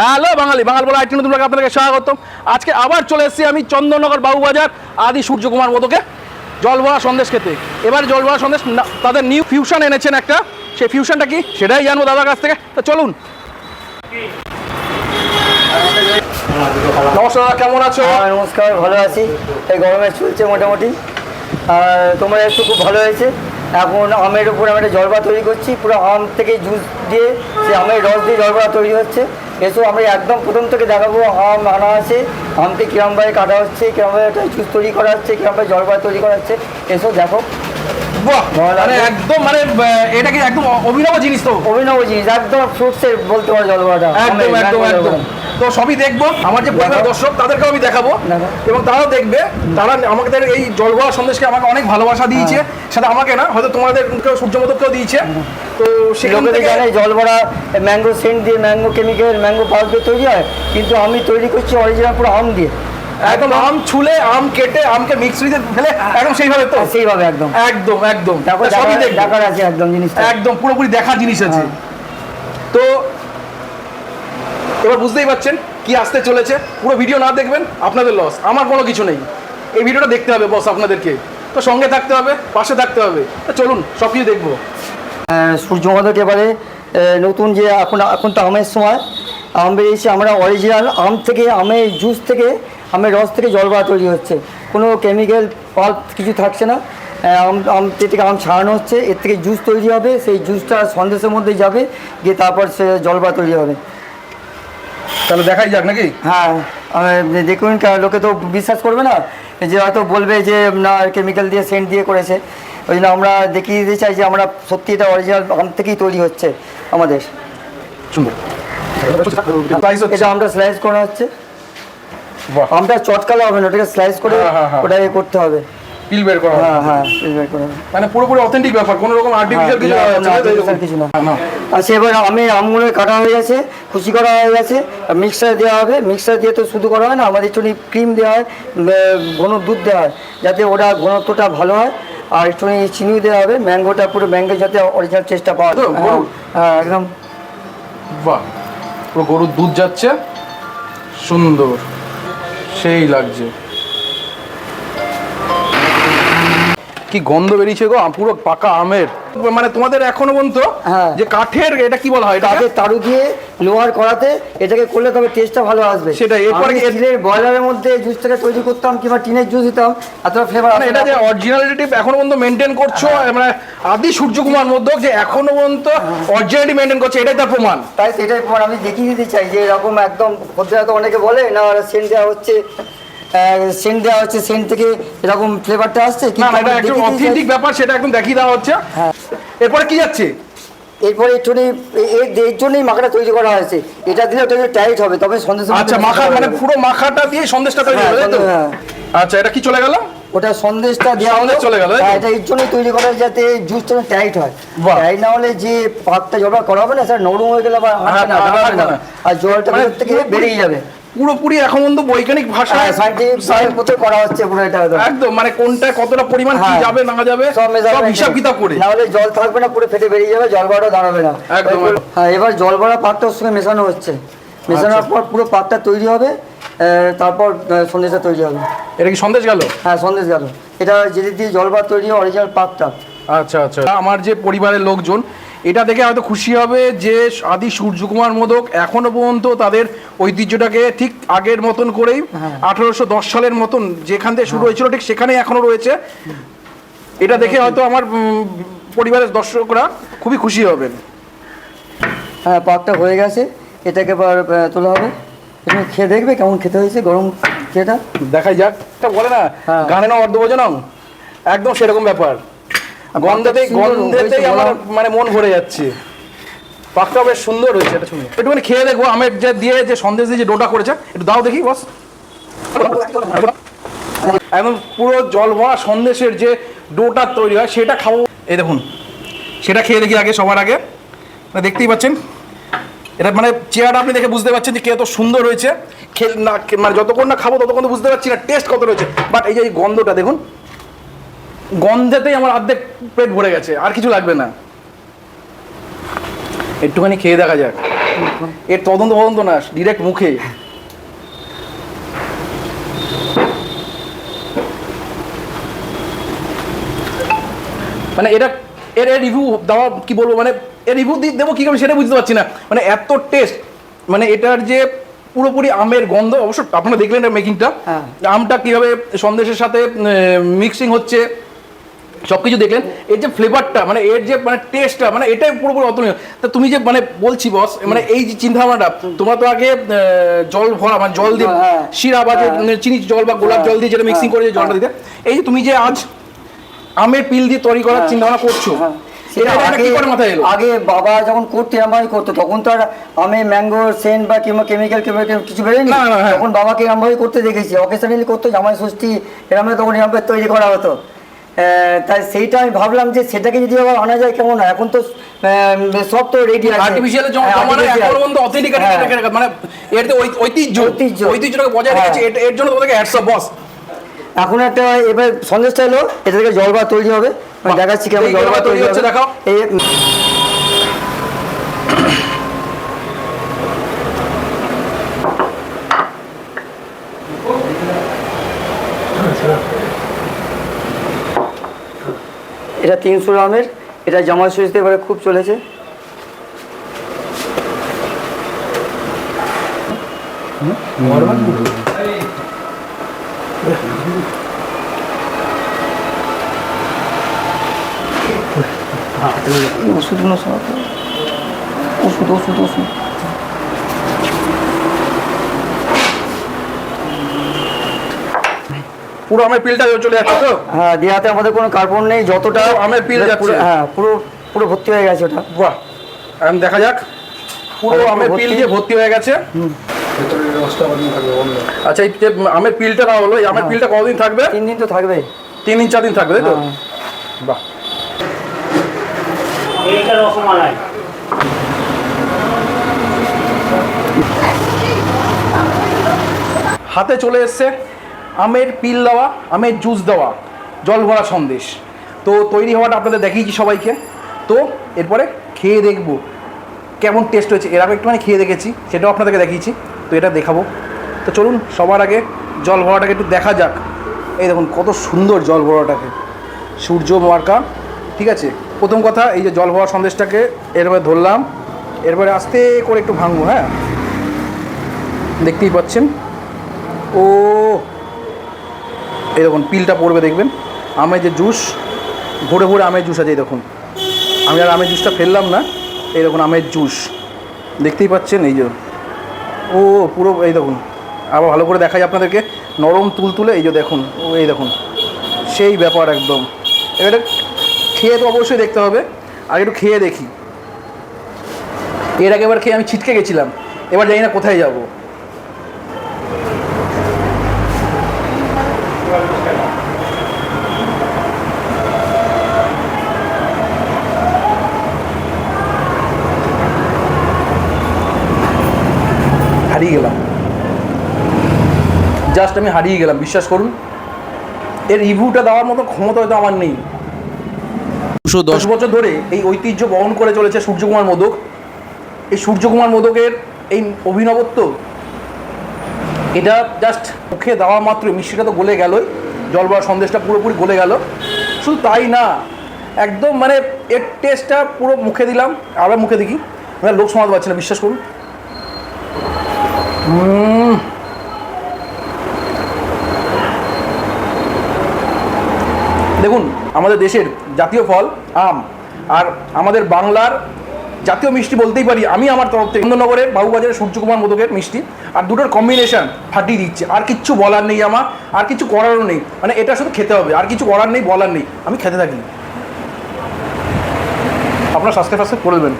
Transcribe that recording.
Hello বাঙালি বাঙাল বলে IT নতুন আপনাদেরকে স্বাগতম। আজকে আবার চলে এসেছি আমি চন্দননগর বাবুবাজার আদি সূর্যকুমার মতোকে। জলভরা সন্দেশ খেতে। এবার জলভরা সন্দেশ তাদের নিউ ফিউশন এনেছেন একটা। সেই ফিউশনটা কি? সেটাই জানব দাদার কাছ থেকে। তো চলুন। নমস্কার কেমন আছো? হ্যাঁ, নমস্কার ভালো আছি। এই গরমে চলছে মোটামুটি। আর তোমরা একটু খুব ভালো হয়েছে। এখন আমের উপর আমি একটা জলবা তৈরি করছি। পুরো আম থেকে জুস দিয়ে সে আমের রস দিয়ে জলবা তৈরি হচ্ছে। এসো আমরা একদম প্রথম থেকে দেখাবো আম আনা আছে আমকে কিরমভাবে কাটা হচ্ছে কিরমভাবে একটা জুস তৈরি করা হচ্ছে কিরমভাবে জলবায়ু তৈরি করা হচ্ছে এসো দেখো। মানে একদম মানে এটা কি একদম অভিনব জিনিস তো? অভিনব জিনিস একদম ফ্রুটসের বলতে পারো জলবাটা একদম একদম। একদম। তো সবই দেখব। আমার যে পরিবার দর্শক তাদেরকেও আমি দেখাবো। এবং তারাও দেখবে। তারা আমাদের এই জলগোয়া সন্দেশকে আমাকে অনেক ভালোবাসা দিয়েছে। সেটা আমাকে না হয়তো তোমাদের সূর্যমতকেও দিয়েছে। তো সেখান থেকে জানে জল ভরা ম্যাঙ্গো সেন্ট দিয়ে ম্যাঙ্গো কেমিক্যাল ম্যাঙ্গো পাউডার দিয়ে তৈরি হয়। কিন্তু আমি তৈরি করছি অরিজিনাল পুরো আম দিয়ে। একদম আম ছুলে আম কেটে আমকে মিক্সিতে ফেলে একদম সেইভাবে তো? সেইভাবে একদম। একদম একদম। তারপর সবই দেখার আছে একদম জিনিসটা। একদম পুরোপুরি দেখার জিনিস আছে। হ্যাঁ। তো এবার বুঝতেই পারছেন কি আসতে চলেছে। পুরো ভিডিও না দেখবেন আপনাদের লস আমার কোনো কিছু নেই। এই ভিডিওটা দেখতে হবে বস আপনাদেরকে। তো সঙ্গে থাকতে হবে পাশে থাকতে হবে। চলুন সব কিছু দেখব। আহ, সূর্যমদক এবারে নতুন যে এখন এখন তো আমের সময়। আম বেরিয়েছে আমরা অরিজিনাল আম থেকে আমের জুস থেকে আমের রস থেকে জলবা তৈরি হচ্ছে। কোনো কেমিক্যাল পাল্প কিছু থাকছে না। আম আম থেকে আম ছাড়ানো হচ্ছে এর থেকে জুস তৈরি হবে সেই জুসটা সন্দেশের মধ্যে যাবে গিয়ে তারপর সে জলবা তৈরি হবে। তাহলে দেখাই যাক নাকি? হ্যাঁ দেখুন লোকে তো বিশ্বাস করবে না। যে হয়তো বলবে যে না কেমিক্যাল দিয়ে সেন্ট দিয়ে করেছে। ওই জন্য আমরা দেখিয়ে দিতে চাই যে আমরা সত্যি এটা অরিজিনাল আম থেকেই তৈরি হচ্ছে আমাদের। এটা আমরা স্লাইস করা হচ্ছে। আমটা চটকালে হবে না ওটাকে স্লাইস করে হ্যাঁ, হ্যাঁ, হ্যাঁ। ওটাকে করতে হবে। পিল বের করা হ্যাঁ। হ্যাঁ বের করে মানে পুরোপুরি অথেন্টিক ব্যাপার কোনো রকম আর্টিফিশিয়াল কিছু হ্যাঁ, এরকম? কিছু না। না। আচ্ছা এবার আমি আমগুলো কাটা হয়ে গেছে খুশি করা হয়ে গেছে মিক্সার দেওয়া হবে। মিক্সার দিয়ে তো শুধু করা হয় না আমাদের একটু ক্রিম দেওয়া হয় ঘন দুধ দেওয়া হয় যাতে ওটা ঘনত্বটা ভালো হয়। আর একটু চিনিও দেওয়া হবে ম্যাঙ্গোটা পুরো ম্যাঙ্গো যাতে অরিজিনাল টেস্টটা পাওয়া যায়। হ্যাঁ একদম। বাহ পুরো গরুর দুধ যাচ্ছে। সুন্দর সেই লাগছে। কি গন্ধ বেরিয়েছে গো? পুরো পাকা আমের। মানে তোমাদের এখনও পর্যন্ত হ্যাঁ। যে কাঠের এটা কি বলা হয় এটা তাকে তারু দিয়ে লোহার করাতে এটাকে করলে তবে টেস্টটা ভালো আসবে। সেটাই, এরপরে স্টিলের বয়লারের মধ্যে জুসটাকে তৈরি করতাম কিংবা টিনের জুস দিতাম এতটা ফ্লেভার এটা যে অরিজিনালিটি এখনও পর্যন্ত মেনটেন করছ? হ্যাঁ। মানে আদি সূর্যকুমার মধ্যে যে এখনও পর্যন্ত অরিজিনালিটি মেনটেন করছে এটাই তার প্রমাণ। তাই সেটাই পর আমি দেখিয়ে দিতে চাই যে এরকম একদম খদ্দেরা তো অনেকে বলে না সেন্ট দেওয়া হচ্ছে। সেন্ট দেওয়া হচ্ছে সেন্ট থেকে এরকম ফ্লেভারটা আসছে? না এটা একদম অথেন্টিক ব্যাপার সেটা একদম দেখিয়ে দেওয়া হচ্ছে। হ্যাঁ। এরপরে কি যাচ্ছে? এরপরে একটুখানি এর জন্যই মাখাটা তৈরি করা হয়েছে। এটা দিলে ওটা টাইট হবে তবে সন্দেশ আচ্ছা মাখা মানে পুরো মাখাটা দিয়ে সন্দেশটা তৈরি হবে তো? হ্যাঁ। আচ্ছা এটা কি চলে গেল? ওটা সন্দেশটা দেওয়া হলো। চলে গেল? হ্যাঁ, এটা এর জন্যই তৈরি করা যাতে জুসটা টাইট হয়। টাইট না হলে যে পাকটা জলটা করা হবে না স্যার নরম হয়ে গেলে হ্যাঁ। না। আর জলটা মানে থেকে বেরিয়ে যাবে। পুরোপুরি এখন পর্যন্ত বৈজ্ঞানিক ভাষায় সাইন্টিফিক মতো করা হচ্ছে পুরো এটা একদম। মানে কোনটা কতটা পরিমাণ কি হ্যাঁ। যাবে না যাবে সব সব হিসাব কিতাব করে। না হলে জল থাকবে না পুরো ফেটে বেরিয়ে যাবে জল ভরা দাঁড়াবে না। একদম, হ্যাঁ এবার জল ভরা ওর সঙ্গে মেশানো হচ্ছে। মেশানোর আচ্ছা। পর পুরো পাকটা তৈরি হবে তারপর সন্দেশটা তৈরি হবে। এটা কি সন্দেশ গেল? হ্যাঁ সন্দেশ গেল। এটা যেটি দিয়ে জল ভাত তৈরি হয় অরিজিনাল পাকটা আচ্ছা আচ্ছা। আমার যে পরিবারের লোকজন এটা দেখে হয়তো খুশি হবে যে আদি সূর্যকুমার মোদক এখনও পর্যন্ত তাদের ঐতিহ্যটাকে ঠিক আগের মতন করেই হ্যাঁ। আঠারোশো দশ সালের মতন যেখান থেকে শুরু হয়েছিল ঠিক সেখানেই এখনও রয়েছে। এটা দেখে হয়তো আমার পরিবারের দর্শকরা খুবই খুশি হবেন। হ্যাঁ পাকটা হয়ে গেছে। এটাকে এবার তোলা হবে। তুমি খেয়ে দেখবে কেমন খেতে হয়েছে গরম খেয়েটা। দেখাই যাক। বলে না হ্যাঁ। গানে না অর্ধভোজনম একদম সেরকম ব্যাপার। গন্ধেতেই গন্ধেতেই আমার মানে মন ভরে যাচ্ছে। পাকটা বেশ সুন্দর হয়েছে এটা শুনে। একটুখানি খেয়ে দেখব আমের যে দিয়ে যে সন্দেশ দিয়ে যে ডোটা করেছে একটু দাও দেখি বস। একদম পুরো জল ভরা সন্দেশের যে ডোটা তৈরি হয় সেটা খাব। এই দেখুন সেটা খেয়ে দেখি আগে সবার আগে। দেখতেই পাচ্ছেন? এটা মানে চেয়ারটা আপনি দেখে বুঝতে পারছেন যে কে এত সুন্দর হয়েছে। খেল না মানে যতক্ষণ না খাব ততক্ষণ তো বুঝতে পারছি না টেস্ট কত রয়েছে। বাট এই যে এই গন্ধটা দেখুন। গন্ধেতেই আমার অর্ধেক পেট ভরে গেছে আর কিছু লাগবে না। একটুখানি খেয়ে দেখা যাক। এর তদন্ত তদন্ত না ডিরেক্ট মুখে। মানে এটা এর এর রিভিউ দেওয়া কি বলব মানে এর রিভিউ দেবো কি করে সেটা বুঝতে পারছি না। মানে এত টেস্ট মানে এটার যে পুরোপুরি আমের গন্ধ অবশ্য আপনারা দেখলেন মেকিংটা হ্যাঁ। আমটা কীভাবে সন্দেশের সাথে মিক্সিং হচ্ছে সবকিছু দেখলেন এর যে ফ্লেভারটা মানে এর যে মানে টেস্টটা মানে এটাই পুরোপুরি অতুলনীয় তা তুমি যে মানে বলছি বস মানে এই যে চিন্তা ভাবনাটা তোমরা তো আগে জল ভরা মানে জল দিয়ে হ্যাঁ। শিরা বা হ্যাঁ। চিনি জল বা গোলাপ জল দিয়ে যেটা মিক্সিং করে যে জলটা হ্যাঁ। দিতে এই যে তুমি যে আজ আমের পিল দিয়ে তৈরি করার হ্যাঁ। চিন্তা ভাবনা করছ হ্যাঁ। আগে বাবা যখন করতো এরমভাবে করতো তখন তো আর আমি ম্যাঙ্গো সেন্ট বা কিংবা কেমিক্যাল কেমিক্যাল কিছু বেরোয়নি না, হ্যাঁ। তখন বাবাকে এরমভাবে করতে দেখেছি অকেশনালি করতো জামাই ষষ্ঠী এরমভাবে তখন এরমভাবে তৈরি করা হতো তাই সেইটা আমি ভাবলাম যে সেটাকে যদি আবার আনা যায় কেমন হয়? এখন তো সব তো রেডি আছে। আর্টিফিশিয়াল হ্যাঁ, জমানো এখন পর্যন্ত অথেন্টিক হ্যাঁ। মানে এর তো ঐতিহ্য। ঐতিহ্য। ঐতিহ্যটাকে বজায় হ্যাঁ। রেখেছে এর জন্য তোমাদেরকে অফ বস এখন একটা এবার সন্দেশটা এলো। এটা থেকে জলবা তৈরি হবে। দেখাচ্ছি কেমন জলবা তৈরি হচ্ছে, হচ্ছে এটা তিনশো গ্রামের এটা জামাই ষষ্ঠীতে এবারে খুব চলেছে। ওষুধ ওষুধ ওষুধ ওষুধ। পুরো আমের পিলটা চলে যাচ্ছে তো? হ্যাঁ দেহাতে আমাদের কোনো কার্বন নেই যতটা আমের পিল যাচ্ছে। পুরো- হ্যাঁ পুরো পুরো ভর্তি হয়ে গেছে ওটা। বাহ। এখন দেখা যাক। পুরো আমের পিল দিয়ে ভর্তি হয়ে গেছে। আচ্ছা এই যে আমের পিলটা না হলো এই আমের হ্যাঁ। পিলটা কতদিন থাকবে? তিন দিন তো থাকবে। তিন দিন চার দিন থাকবে তাই তো? হ্যাঁ। বাহ। এইটা রসমালাই। হাতে চলে এসছে। আমের পিল দেওয়া, আমের জুস দেওয়া, জল ভরা সন্দেশ। তো তৈরি হওয়াটা আপনাদের দেখিয়েছি সবাইকে। তো এরপরে খেয়ে দেখব কেমন টেস্ট হয়েছে। এর আগে একটুখানি খেয়ে দেখেছি, সেটাও আপনাদেরকে দেখিয়েছি। তো এটা দেখাবো। তো চলুন, সবার আগে জল ভরাটাকে একটু দেখা যাক। এই দেখুন, কত সুন্দর জল ভরাটাকে। সূর্য মার্কা, ঠিক আছে? প্রথম কথা, এই যে জল ভরা সন্দেশটাকে এরপরে ধরলাম। এরপরে আস্তে করে একটু ভাঙবো হ্যাঁ? দেখতেই পাচ্ছেন? ও এই দেখুন, পিলটা পড়বে, দেখবেন? আমের যে জুস, ভরে ভরে আমের জুস আছে, এই দেখুন। আমি আর আমের জুসটা ফেললাম না, এই দেখুন, আমের জুস। দেখতেই পাচ্ছেন, এই যে। ও, পুরো, এই দেখুন। আবার ভালো করে দেখাই আপনাদেরকে, নরম তুলতুলে, এই যে দেখুন, ও, এই দেখুন। সেই ব্যাপার একদম। এবারে খেয়ে তো অবশ্যই দেখতে হবে আর একটু খেয়ে দেখি। এর আগে এবার খেয়ে আমি ছিটকে গেছিলাম, এবার জানি না কোথায় যাব হারিয়ে গেলাম জাস্ট আমি হারিয়ে গেলাম বিশ্বাস করুন। এর রিভিউটা দেওয়ার মতো ক্ষমতা হয়তো আমার নেই। দুশো দশ বছর ধরে এই ঐতিহ্য বহন করে চলেছে সূর্যকুমার মোদক। এই সূর্যকুমার মোদকের এই অভিনবত্ব এটা জাস্ট মুখে দেওয়া মাত্র মিষ্টিটা তো গলে গেলই। জল বড়া সন্দেশটা পুরোপুরি গলে গেল। শুধু তাই না একদম মানে এর টেস্টটা পুরো মুখে দিলাম। আবার মুখে দেখি। লোক সমাজ পাচ্ছি না বিশ্বাস করুন। দেখুন, আমাদের দেশের জাতীয় ফল আম, আর আমাদের বাংলার জাতীয় মিষ্টি বলতেই পারি, আমি আমার তরফ থেকে নগরের বাবুবাজারের সূর্যকুমার মোদকের মিষ্টি, আর দুটোর কম্বিনেশন ফাটিয়ে দিচ্ছে। আর কিচ্ছু বলার নেই আমার, আর কিছু করারও নেই। মানে এটা শুধু খেতে হবে, আর কিছু করার নেই, বলার নেই, আমি খেতে থাকি। আপনার সাবস্ক্রাইব করে দেবেন।